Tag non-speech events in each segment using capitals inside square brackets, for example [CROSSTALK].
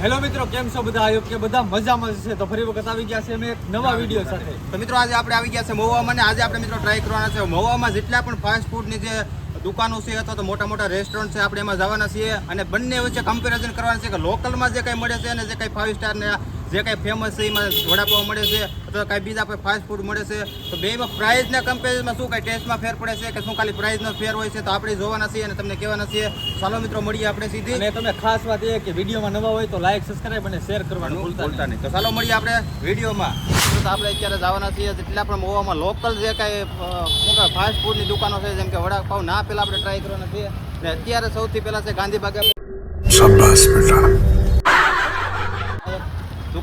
Hello મિત્રો કેમ છો બધા? આયો કે બધા મજામાં છે. તો ફરી વખત આવી ગયા છે અમે એક નવા વીડિયો સાથે. તો મિત્રો આજે આપણે આવી ગયા છે મહુવામાં અને આજે આપણે મિત્રો ટ્રાય કરવાના છે. મહુવામાં જેટલા પણ ફાસ્ટ ફૂડની જે દુકાનો છે અથવા તો મોટા મોટા રેસ્ટોરન્ટ છે આપણે એમાં જવાના છીએ. અને બંને વચ્ચે કમ્પેરિઝન કરવાનું છે કે લોકલમાં જે કંઈ મળે છે અને જે કંઈ ફાઇવ સ્ટાર ને જે કાંઈ ફેમસ છે એમાં વડાપાવ મળે છે અથવા કાંઈ બીજા કોઈ ફાસ્ટફૂડ મળે છે તો બેમાં પ્રાઇઝના કમ્પેરિઝમાં શું કાંઈ ટેસ્ટમાં ફેર પડે છે કે શું ખાલી પ્રાઇઝનો ફેર હોય છે તો આપણે જોવાના છીએ અને તમને કહેવાના છીએ. ચાલો મિત્રો મળીએ આપણે સીધી. અને તમે ખાસ વાત એ કે વિડીયોમાં નવા હોય તો લાઇક સબસ્ક્રાઇબ અને શેર કરવાનું ભૂલતા નહીં. તો ચાલો મળીએ આપણે વિડીયોમાં આપણે અત્યારે જવાના છીએ જેટલા પણ મોવામાં લોકલ જે કાંઈ શું કાંઈ ફાસ્ટ દુકાનો છે જેમ કે વડાપાવ ના પહેલાં આપણે ટ્રાય કરવાના છીએ. અને અત્યારે સૌથી પહેલાં છે ગાંધીબાગ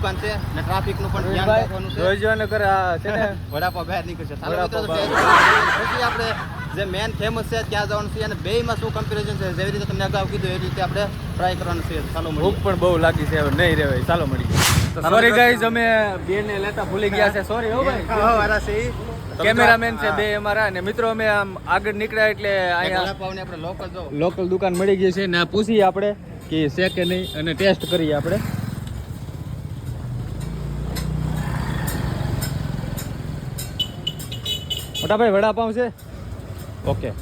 દુકાન છે ને ટ્રાફિકનું પણ ધ્યાન રાખવાનું છે. જોઈને આ છે ને? [LAUGHS] વડાપાવ બહાર નીકળશે. પછી આપણે જે મેન ફેમસ છે ત્યાં જવાનું છે અને બેયમાં શું કમ્પેરિઝન છે? જેવી રીતે તમને અગાઉ કીધું એ રીતે આપણે ટ્રાય કરવાનું છે. ચાલો ભૂખ પણ બહુ લાગી છે હવે નહીં રહેવાય ચાલો મળીએ. સોરી ગાઈઝ અમે બે ને લેતા ભૂલી ગયા છે. સોરી હો ભાઈ. હા, વારા છે કેમેરામેન છે બે અમારા અને મિત્રો અમે આમ આગળ નીકળ્યા એટલે અહીંયા લોકલ જો. લોકલ દુકાન મળી ગઈ છે ને પૂછીએ આપણે કે છે કે નહીં અને ટેસ્ટ કરીએ આપણે. મોટા ભાઈ વડાપાવ છે? ઓકે.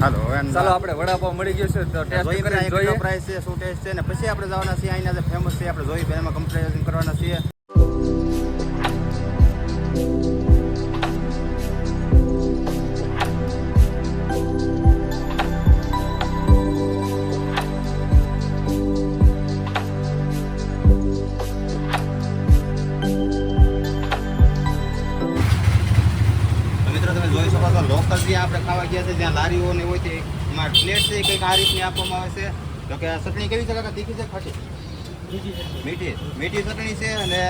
હાલો ચાલો આપણે વડાપાવ મળી ગયો છે તો ટેસ્ટ કરીને જોઈએ. પ્રાઇસ છે શું ટેસ્ટ છે ને પછી આપણે જવાના છીએ અહીંના જે ફેમસ છે આપણે જોઈએ એમાં કમ્પેરિઝન કરવાના છીએ. ગયા લારીઓ ને હોય છે એમાં પ્લેટ છે કંઈક આ રીતની આપવામાં આવે છે. તો કે આ ચટણી કેવી છે કાકા? તીખી છે ખાટી? મીઠી મીઠી. ચટણી છે અને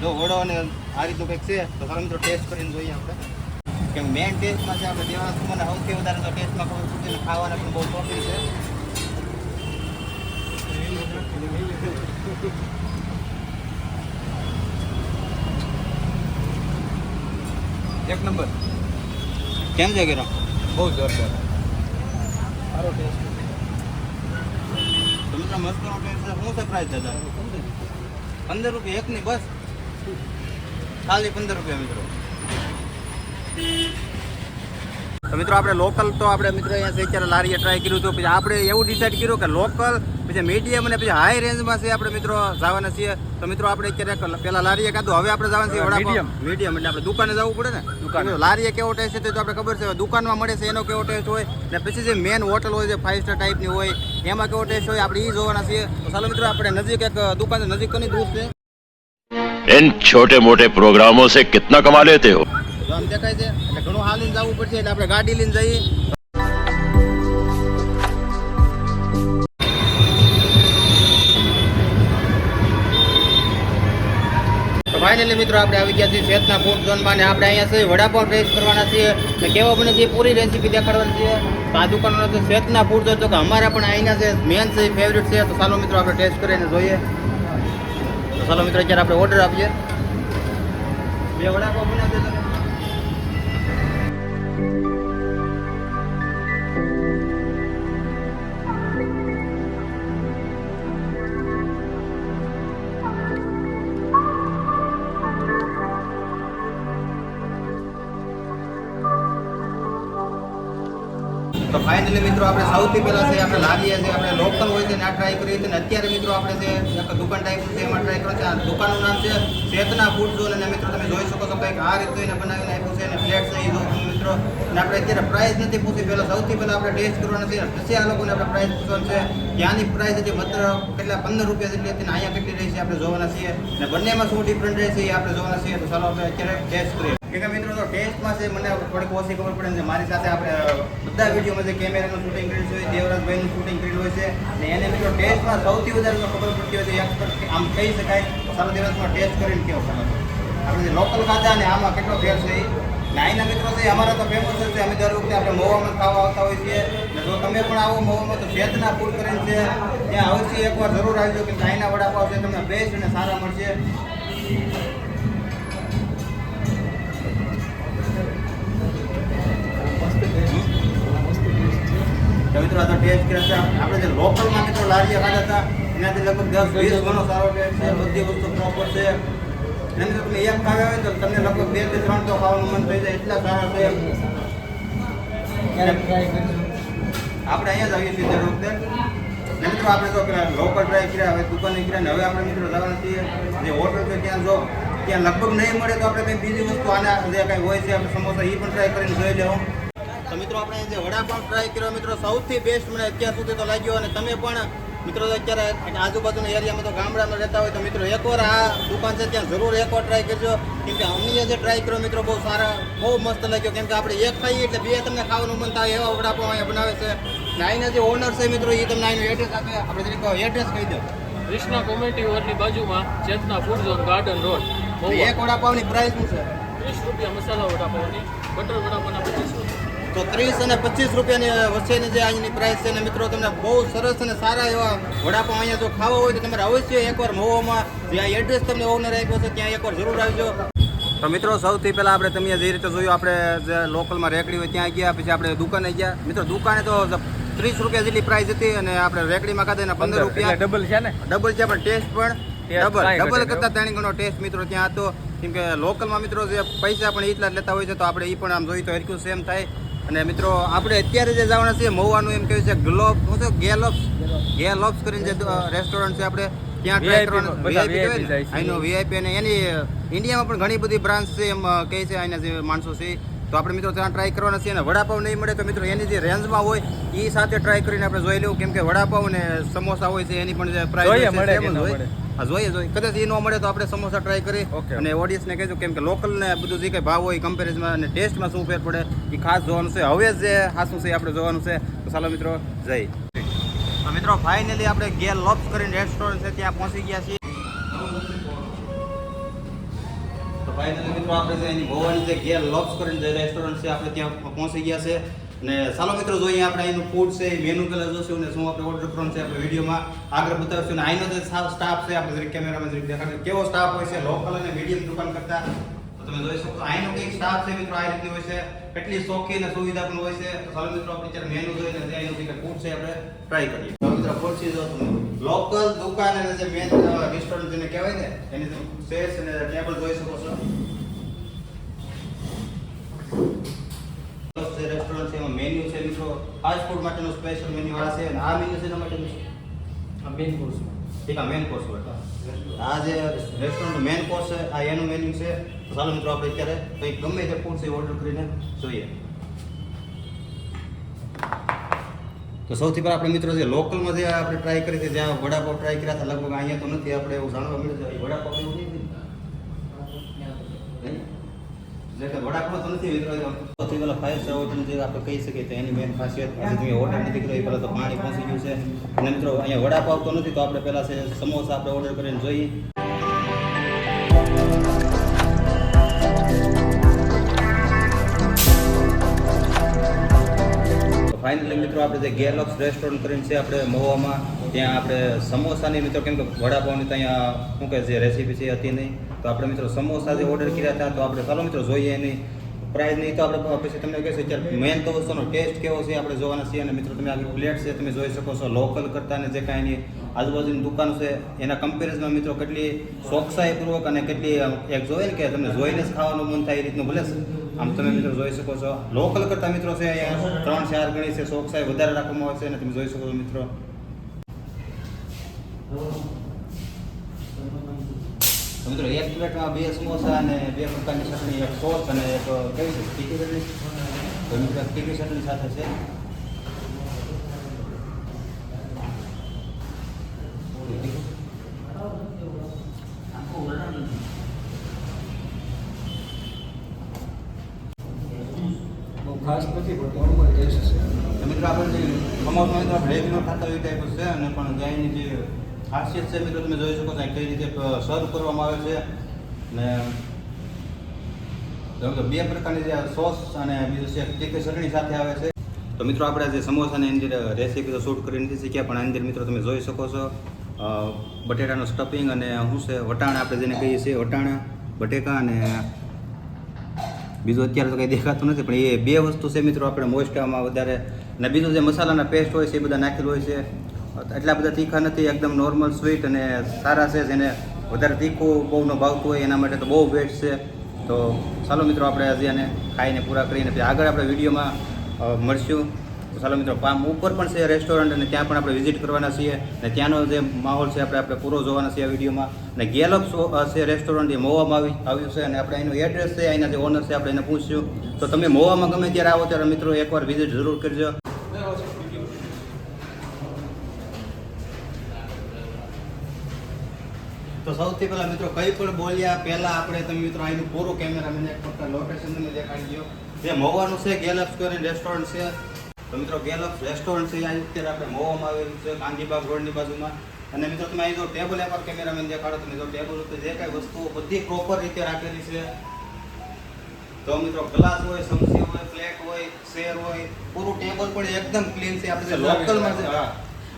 જો વડો અને આ રીતનું કંઈક છે તો ચાલો મિત્રો ટેસ્ટ કરીને જોઈએ આપણે. કે મેઇન ટેસ્ટમાં છે આપણે દેવાના મને સૌથી વધારે તો ટેસ્ટમાં ખબર અને ખાવાના પણ બહુ શોખીન છે. એક નંબર. કેમ છે ગેરો બહુ જોરદાર. તો મિત્રો મસ્તનો ટેસ્ટ છે પ્રાઇસ દાદા પંદર રૂપિયા, એકની બસ. ખાલી પંદર રૂપિયા મિત્રો. તો મિત્રો આપણે લોકલ તો આપણે મિત્રો અહીંયા છે અત્યારે લારીએ ટ્રાય કર્યું હતું પછી આપણે એવું ડિસાઈડ કર્યું કે લોકલ પછી મીડિયમ અને પછી હાઈ રેન્જમાં છે આપણે મિત્રો જવાના છીએ તો મિત્રો આપણે અત્યારે પેલા લારીએ કાઢું હવે આપણે જવાના છીએ વડાપાવ Medium. મીડિયમ એટલે આપણે દુકાને જવું પડે ને દુકાને. લારીએ કેવો ટેસ્ટ છે તે તો આપણે ખબર છે હવે દુકાનમાં મળે છે એનો કેવો ટેસ્ટ હોય ને પછી જે મેન હોટલ હોય છે ફાઇવ સ્ટાર ટાઈપની હોય એમાં કેવો ટેસ્ટ હોય આપણે એ જોવાના છીએ તો ચાલો મિત્રો આપણે નજીક એક દુકાન છે નજીક કોની દૂર છે इन छोटे मोटे प्रोग्रामों से कितना कमा लेते हो દેખાય છે. એટલે ઘણું હાલીને જવું પડશે, એટલે આપણે ગાડી લઈને જઈએ. ફાઇનલી મિત્રો, આપણે આવી ગયા છીએ શેતના ફૂડ ઝોનમાં અને આપણે અહીંયા છે, વડાપાવ ટેસ્ટ કરવાના છીએ. ને કેવો બને છે પૂરી રેસીપી દેખાડવાની છે. તો આ દુકાનનો છે શેતના ફૂડ ઝોન તો કે અમારા પણ અહીંના છે મેન છે ફેવરિટ છે. તો ચાલો મિત્રો, આપણે ટેસ્ટ કરીને જોઈએ. તો ચાલો મિત્રો, અત્યારે આપણે ઓર્ડર આપીએ. બે વડાપાવ બનાવી તો ફાઇનલી મિત્રો આપણે સૌથી પહેલા છે આપણે લાવીએ છીએ, આપણે લોકલ હોય છે આ ટ્રાય કરીએ છીએ અત્યારે મિત્રો આપણે એક દુકાન ટાઈપ છે એમાં ટ્રાય કરો છે આ દુકાનનું નામ છે ચેતના ફૂડ ઝોન અને મિત્રો તમે જોઈ શકો છો કંઈક આ રીતે એને બનાવીને આપ્યું છે અને ફ્લેટ નહીં જો મિત્રો. અને આપણે અત્યારે પ્રાઇસ નથી પૂછી પહેલાં સૌથી પહેલાં આપણે ટેસ્ટ કરવાનું છે પછી આ લોકોને આપણે પ્રાઇસ પૂછવાનું છે. ત્યાંની પ્રાઇસ હતી માત્ર કેટલા, પંદર રૂપિયા જેટલી હતી અહીંયા કેટલી રહી છે આપણે જોવાના છીએ. અને બંનેમાં શું ડિફરન્ટ રહે છે એ આપણે જોવાના છીએ. તો ચાલો આપણે અત્યારે ટેસ્ટ કરીએ. કે મિત્રો, તો ટેસ્ટમાં છે, મને થોડીક ઓછી ખબર પડે છે મારી સાથે આપણે બધા વિડીયોમાં જે કેમેરાનું શૂટિંગ કર્યું છે, દેવરાજભાઈનું શૂટિંગ કર્યું હોય છે અને એને મિત્રો ટેસ્ટમાં સૌથી વધારે ખબર પડતી હોય છે એક્સપર્ટ આમ કહી શકાય સારા દિવસમાં ટેસ્ટ કરીને કેવો ખબર આપણે જે લોકલ ખાધા અને આમાં કેટલો ફેર છે, ને અહીંના મિત્રો છે, અમારા તો ફેમસ છે, અમે દર વખતે આપણે મહુવામાં ખાવા આવતા હોઈએ છીએ, ને જો તમે પણ આવો મહુવામાં તો ચેતના ફૂડ કરીને છે, ત્યાં અવશ્ય એકવાર જરૂર આવજો કે અહીંના વડાપાવ છે, તમને બેસ્ટ અને સારા મળશે. તો મિત્રો આ તો ટેસ્ટ કર્યા છે. આપણે જે લોકલમાં મિત્રો લારીએ ખાધા હતા એનાથી લગભગ દસ વીસ ગણો સારો ટેસ્ટ છે બધી વસ્તુ પ્રોપર છે. એમ તો તમે એક ખાવે તો તમને લગભગ બેથી ત્રણ તો ખાવાનું મન થઈ જાય. એટલા સારા છે. આપણે અહીંયા જ આવીએ છીએ દર વખતે. મિત્રો, આપણે તો લોકલ ટ્રાય કર્યા, હવે દુકાને કર્યા ને હવે આપણે મિત્રો જવાના છીએ. જે હોટલ છે, ત્યાં જો, ત્યાં લગભગ નહીં મળે તો આપણે કંઈ બીજી વસ્તુ આના જે કંઈ હોય છે, આપણે સમોસા એ પણ ટ્રાય કરીને જોઈ લેવું. તો મિત્રો આપણે જે વડાપાઉં ટ્રાય કર્યો મિત્રો સૌથી બેસ્ટ મને અત્યાર સુધી તો લાગ્યો અને તમે પણ મિત્રો અત્યારે આજુબાજુના એરિયામાં તો ગામડામાં રહેતા હોય તો મિત્રો એકવાર આ દુકાન છે ત્યાં જરૂર એકવાર ટ્રાય કરજો. કેમ કે અમને જે ટ્રાય કર્યો મિત્રો બહુ સારા બહુ મસ્ત લાગ્યો. કેમ કે આપણે એક ખાઈએ એટલે બે તમને ખાવાનું મન થાય એવા વડાપાઉં અહીંયા બનાવે છે. ને અહીંના જે ઓનર છે મિત્રો એ તમને અહીંનું એડ્રેસ આપે. આપણે તરીકે એડ્રેસ કહી દો. કૃષ્ણા કોમેટી ઓરની બાજુમાં Chetna food zone garden road એક વડાપાઉંની પ્રાઇસ શું છે? ત્રીસ રૂપિયા મસાલા વડાપાવની બટર વડાપાવના પચીસ રૂપિયા. તો ત્રીસ અને પચીસ રૂપિયાની વચ્ચેની જે આજની પ્રાઇસ છે ને મિત્રો તમને બહુ સરસ અને સારા એવા વડાપાઉં અહીંયા જો ખાવા હોય તો તમારે અવશ્ય એકવાર મહુવામાં જે આ એડ્રેસ તમને ઓનર આપ્યો છે ત્યાં એકવાર જરૂર આવજો. તો મિત્રો સૌથી પહેલાં આપણે તમે જે રીતે જોયું આપણે જે લોકલમાં રેકડી હોય ત્યાં ગયા પછી આપણે દુકાને ગયા. મિત્રો દુકાને તો ત્રીસ રૂપિયા જેટલી પ્રાઇસ હતી અને આપણે રેકડીમાં ખાતા એના પંદર રૂપિયા. ડબલ છે ને? ડબલ છે પણ ટેસ્ટ પણ ડબલ ડબલ કરતા ત્રણ ગણો ટેસ્ટ મિત્રો ત્યાં હતો. કેમ કે લોકલમાં મિત્રો જે પૈસા પણ એટલા જ લેતા હોય છે તો આપણે એ પણ આમ જોઈએ તો હરખ્યું સેમ થાય. અને મિત્રો આપણે અત્યારે જે જવાના છીએ મહુવાનું એમ કહ્યું છે ગ્લોબ હું તો ગેલોપ્સ ગેલોપ્સ કરીને જે રેસ્ટોરન્ટ છે આપણે ત્યાં ટ્રાય કરવાનું. વીઆઈપી? અહીંનો વીઆઈપી અને એની ઇન્ડિયામાં પણ ઘણી બધી બ્રાન્ચ છે એમ કહે છે અહીંના જે માણસો છે. તો આપણે મિત્રો ત્યાં ટ્રાય કરવાના છીએ અને વડાપાઉં નહીં મળે તો મિત્રો એની જે રેન્જમાં હોય એ સાથે ટ્રાય કરીને આપણે જોઈ લેવું કેમ કે વડાપાઉં ને સમોસા હોય છે એની પણ જે પ્રાઇસ હોય. હા જોઈએ જોઈએ. કદાચ એ ન મળે તો આપણે સમોસા ટ્રાય કરી અને ઓડિયન્સને કહેજો કેમ કે લોકલ ને બધું જે કંઈ ભાવ હોય કમ્પેરિઝનમાં અને ટેસ્ટમાં શું ફેર પડે એ ખાસ જોવાનું છે. હવે જે ખાસું છે આપણે જોવાનું છે. તો ચાલો મિત્રો જય મિત્રો ફાઇનલી આપણે ગેલ લોબ્સ કરીને રેસ્ટોરન્ટ છે ત્યાં પહોંચી ગયા છીએ. તો ફાઇનલી મિત્રો આપણે એની ભવાની જે ગેલ લોબ્સ કરીને જે રેસ્ટોરન્ટ છે આપણે ત્યાં પહોંચી ગયા છે. ને ચાલો મિત્રો, જોઈએ આપણે અહીંનું ફૂડ છે મેનુ પહેલાં જોશું અને શું આપણે ઓર્ડર કરવાનું છે આપણે વિડીયોમાં. આગળ બતાવશું અને અહીંનો જે સ્ટાફ છે, આપણે કેમેરામાં જરીક દેખાડે કેવો સ્ટાફ હોય છે લોકલ અને મીડિયમ દુકાન કરતા. તમે જોઈ શકો છો અહીંનો કંઈક સ્ટાફ છે મિત્રો, આ રીતની હોય છે. કેટલી ચોખ્ખી અને સુવિધા પણ હોય છે. તો ચાલો મિત્રો, આપણે અત્યારે મેનુ જોઈને જે અહીંનું ફૂડ છે, આપણે ટ્રાય કરીએ. તો મિત્રો ખુરશી જો તમે. લોકલ દુકાન અને જે મેન રેસ્ટોરન્ટ જેને કહેવાય ને, એની જે ચેર્સ અને ટેબલ જોઈ શકો છો. જે રેસ્ટોરન્ટ છે એમાં મેન્યુ છે મિત્રો ફાસ્ટ ફૂડ માટેનો સ્પેશિયલ મેન્યુ આ છે અને આ મેન્યુ છે એના માટેનું છે આ મેન કોર્સ ઠીક આ મેન કોર્સ હોય આ જે રેસ્ટોરન્ટ મેન કોર્સ છે આ એનું મેન્યુ છે. તો ચાલો મિત્રો આપણે અત્યારે કંઈક ગમે તે ફૂડ છે ઓર્ડર કરીને જોઈએ. તો સૌથી પહેલા આપણે મિત્રો જે લોકલમાં જે આપણે ટ્રાય કરી હતી જ્યાં વડાપાવ ટ્રાય કર્યા હતા લગભગ અહીંયા તો નથી આપણે એવું જાણવા મળ્યું છે વડાપાવ એવું નહીં નહીં? જે કે વડાપાવ તો નથી મિત્રો સૌથી પહેલા ફાઇવ સ્ટાર હોટલ જે આપણે કહી શકીએ તો એની મેન ખાસિયત આજે નથી પહેલાં તો પાણી પહોંચી ગયું છે. અને મિત્રો, અહીંયા વડાપાવ તો નથી, તો આપણે પહેલાં સમોસા આપણે ઓર્ડર કરીને જોઈએ. ફાઇનલી મિત્રો, આપણે જે ગેલોક્સ રેસ્ટોરન્ટ કરીને છે, આપણે મહુવામાં ત્યાં આપણે સમોસાની, મિત્રો, કેમ કે વડાપાવની તો અહીંયા શું કહે છે રેસીપી છે, હતી નહીં. તો આપણે, મિત્રો, સમોસા જે ઓર્ડર કર્યા હતા, તો આપણે ચાલો, મિત્રો, જોઈએ એની નહીં તો આપણે પછી તમને કહેશે અત્યારે મેન તો વસ્તુનો ટેસ્ટ કેવો છે, આપણે જોવાના છીએ. અને મિત્રો, તમે આગળ પ્લેટ છે, તમે જોઈ શકો છો લોકલ કરતાં ને જે કાંઈ એની આજુબાજુની દુકાન છે, એના કમ્પેરિઝનમાં મિત્રો, કેટલી ચોકસાઈપૂર્વક અને કેટલી એક જોઈએ ને કે તમને જોઈને જ ખાવાનું મન થાય એ રીતનું. ભલે આમ તમે મિત્રો જોઈ શકો છો. લોકલ કરતા મિત્રો છે અહીંયા ત્રણ ચાર ગણી છે. શોખ સાહેબ વધારે રાખવામાં આવે છે અને તમે જોઈ શકો છો મિત્રો. મિત્રો, એક પ્લેટમાં બે સમોસા અને બે પ્રકારની ચટણી, એક સોસ અને એક કઈ છે? ટીકી ચટણી? તો મિત્રો, ટીકી ચટણી સાથે છે બહુ ખાસ નથી પણ નોર્મલ ટેસ્ટ છે તો મિત્રો આપણે ટાઈપ છે અને પણ ગાયની જે ખાસિયત છે મિત્રો તમે જોઈ શકો છો કઈ રીતે સર્વ કરવામાં આવે છે. ને જેમ કે બે પ્રકારની જે સોસ અને બીજું છે તીખી ચટણી સાથે આવે છે. તો મિત્રો આપણે જે સમોસાની અંદર રેસીપી તો શૂટ કરી નથી શીખ્યા પણ અંદર મિત્રો તમે જોઈ શકો છો. બટેટાનું સ્ટફિંગ અને શું છે, વટાણા આપણે જેને કહીએ છીએ, વટાણા, બટેકા અને બીજું અત્યારે તો કંઈ દેખાતું નથી, પણ એ બે વસ્તુ છે મિત્રો આપણે મોસ્ટ આમાં વધારે ને બીજું જે મસાલાના પેસ્ટ હોય છે, એ બધા નાખેલું હોય છે. એટલા બધા તીખા નથી, એકદમ નોર્મલ સ્વીટ અને સારા છે. જેને વધારે તીખું બહુ ન ભાવતું હોય, એના માટે તો બહુ બેસ્ટ છે. તો ચાલો મિત્રો, આપણે હજી આને ખાઈને પૂરા કરીને આગળ આપણે વિડીયોમાં મળશું. ચાલો મિત્રો પામ ઉપર પણ છે રેસ્ટોરન્ટ અને ત્યાં પણ આપણે વિઝિટ કરવાના છીએ. અને ત્યાંનો જે માહોલ છે, આપણે આપણે પૂરો જોવાના છીએ આ વિડીયોમાં. અને ગેલપ્સ છે રેસ્ટોરન્ટ એ મોવામાં આવી, આવ્યું છે. અને આપણે એનું એડ્રેસ છે, અહીંના જે ઓનર છે, આપણે એને પૂછ્યું તો તમે મોવામાં ગમે ત્યારે આવો ત્યારે મિત્રો, એકવાર વિઝિટ જરૂર કરજો તો સૌથી પહેલા મિત્રો કઈ પણ બોલ્યા પહેલા આપણે તમે મિત્રો અહીંનું પૂરું કેમેરા મને ફક્ત લોકેશન તમે દેખાડી દો. જે મોવાનું છે ગેલપ્સ કરીને રેસ્ટોરન્ટ છે. તો મિત્રો ગેલપ્સ રેસ્ટોરન્ટ છે આ અત્યારે આપણે મોવામાં આવેલું છે ગાંધીબાગ રોડની બાજુમાં. અને મિત્રો તમે અહીં જો ટેબલ એકવાર કેમેરામેન દેખાડો તમે જો ટેબલ ઉપર જે કાંઈ વસ્તુઓ બધી પ્રોપર રીતે રાખેલી છે. તો મિત્રો ગ્લાસ હોય સમસી હોય પ્લેટ હોય શેર હોય પૂરું ટેબલ પણ એકદમ ક્લીન છે. આપણે જે લોકલમાં છે.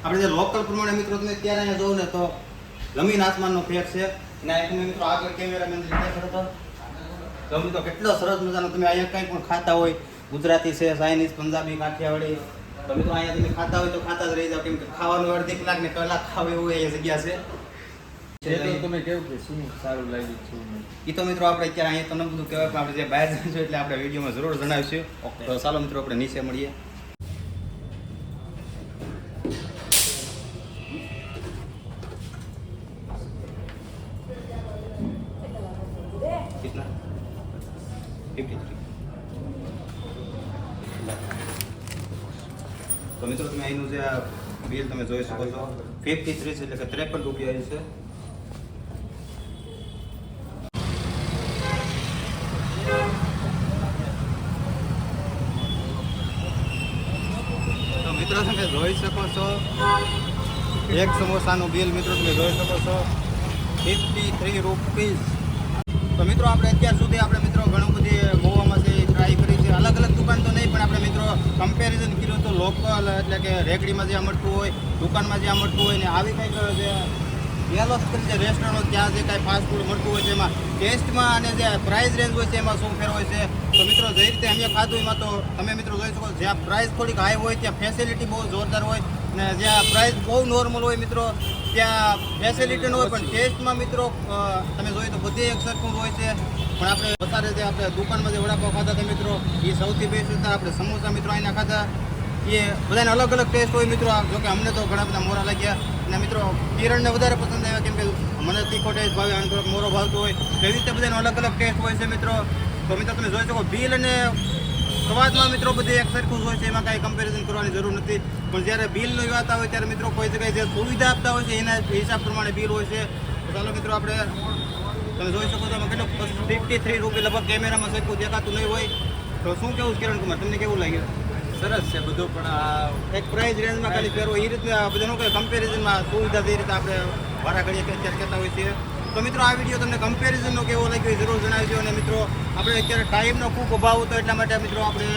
આપણે જે લોકલ પ્રમાણે મિત્રો તમે ત્યારે અહીંયા જોઉં ને તો જમીન આસમાનનો ફેર છે. અને આ મિત્રો આગળ કેમેરામેન દેખાડો તો મિત્રો કેટલો સરસ મજાનો તમે અહીંયા કંઈ પણ ખાતા હોય ગુજરાતી છે ચાઇનીઝ પંજાબી કાઠિયાવાડી તો મિત્રો અહીંયા તમે ખાતા હોય તો ખાતા જ રહી જાવ કેમ કે ખાવાનું અડધી કલાક ને કલાક ખાવ એવું એ જગ્યા છે. છે તમે કેવું કે શું સારું લાગ્યું શું એ તો મિત્રો આપણે અત્યારે અહીંયા તો બધું કહેવાય પણ આપણે જે બહાર જઈશું એટલે આપણે વિડીયોમાં જરૂર જણાવીશું. તો ચાલો મિત્રો આપણે નીચે મળીએ. તો મિત્રો, તમે અહીંનું જે આ બિલ તમે જોઈ શકો છો ફિફ્ટી થ્રી છે, એટલે કે ત્રેપન રૂપિયા છે. જોઈ શકો છો, એક સમોસાનું બિલ મિત્રો, તમે જોઈ શકો છો ફિફ્ટી થ્રી રૂપીઝ તો મિત્રો, આપણે અત્યાર સુધી આપણે કમ્પેરિઝન કર્યું તો લોકલ એટલે કે રેકડીમાં જે મળતું હોય, દુકાનમાં જે મળતું હોય ને આવી કંઈક, જે ગેલોસ કરી જે રેસ્ટોરન્ટ ત્યાં જે કાંઈ ફાસ્ટ ફૂડ મળતું હોય છે, એમાં ટેસ્ટમાં અને જે પ્રાઇસ રેન્જ હોય છે, એમાં શું ફેર હોય છે? તો મિત્રો, જે રીતે અમે ખાધું, એમાં તો તમે મિત્રો જોઈ શકો જ્યાં પ્રાઇસ થોડીક હાઈ હોય, ત્યાં ફેસિલિટી બહુ જોરદાર હોય ને જ્યાં પ્રાઇસ બહુ નોર્મલ હોય મિત્રો, ત્યાં ફેસિલિટી હોય, પણ ટેસ્ટમાં મિત્રો તમે જોઈએ તો બધી એક સરખું હોય છે. પણ આપણે વધારે જે આપણે દુકાનમાં જે વડાપાવ ખાતા હતા મિત્રો, એ સૌથી બેસ્ટ હતા. આપણે સમોસા મિત્રો અહીંના ખાતા એ બધાને અલગ અલગ ટેસ્ટ હોય મિત્રો. જો કે અમને તો ઘણા બધા મોરા લાગ્યા. અને મિત્રો, કિરણને વધારે પસંદ આવ્યા કેમ કે મને તીખો ટેસ્ટ ભાવે અને થોડોક મોરો ભાવતો હોય. એવી રીતે બધાનો અલગ અલગ ટેસ્ટ હોય છે મિત્રો. તો મિત્રો, તમે જોઈ શકો બિલ અને સ્વાદમાં મિત્રો બધી એક સરખું હોય છે એમાં કાંઈ કમ્પેરિઝન કરવાની જરૂર નથી. પણ જ્યારે બિલની વાત આવે ત્યારે મિત્રો કોઈ જગ્યાએ જે સુવિધા આપતા હોય છે એના હિસાબ પ્રમાણે બિલ હોય છે. ચાલો મિત્રો આપણે તમે જોઈ શકો છો કેટલો ફિફ્ટી થ્રી રૂપિયા લગભગ કેમેરામાં સરખું દેખાતું નહીં હોય. તો શું કેવું કિરણ કુમાર? તમને કેવું લાગ્યું? સરસ છે બધું પણ આ એક પ્રાઇસ રેન્જમાં ખાલી ફેરવો. એ રીતે બધાનું કંઈ કમ્પેરિઝનમાં સુવિધા જે રીતે આપણે વારા ઘડીએ અત્યારે કહેતા હોઈએ છીએ તો મિત્રો, આ વીડિયો તમને કમ્પેરિઝનનો કેવો લાગ્યો જરૂર જણાવજો અને મિત્રો, આપણે અત્યારે ટાઈમનો ખૂબ અભાવ હતો એટલા માટે મિત્રો, આપણે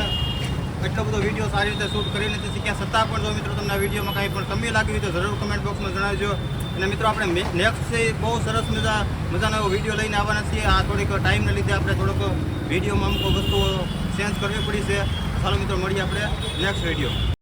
એટલો બધો વીડિયો સારી રીતે શૂટ કરી નથી શીખ્યા છતાં પણ જો મિત્રો, તમને આ વિડીયોમાં કાંઈ પણ કમી લાગી હોય તો જરૂર કમેન્ટ બોક્સમાં જણાવજો. અને મિત્રો, આપણે નેક્સ્ટ બહુ સરસ મજા, મજાનો એવો વીડિયો લઈને આવવાના છીએ. આ થોડીક ટાઈમને લીધે આપણે થોડોક વિડીયોમાં અમુક વસ્તુઓ ચેન્જ કરવી પડી છે. ચાલો મિત્રો, મળીએ આપણે નેક્સ્ટ વીડિયો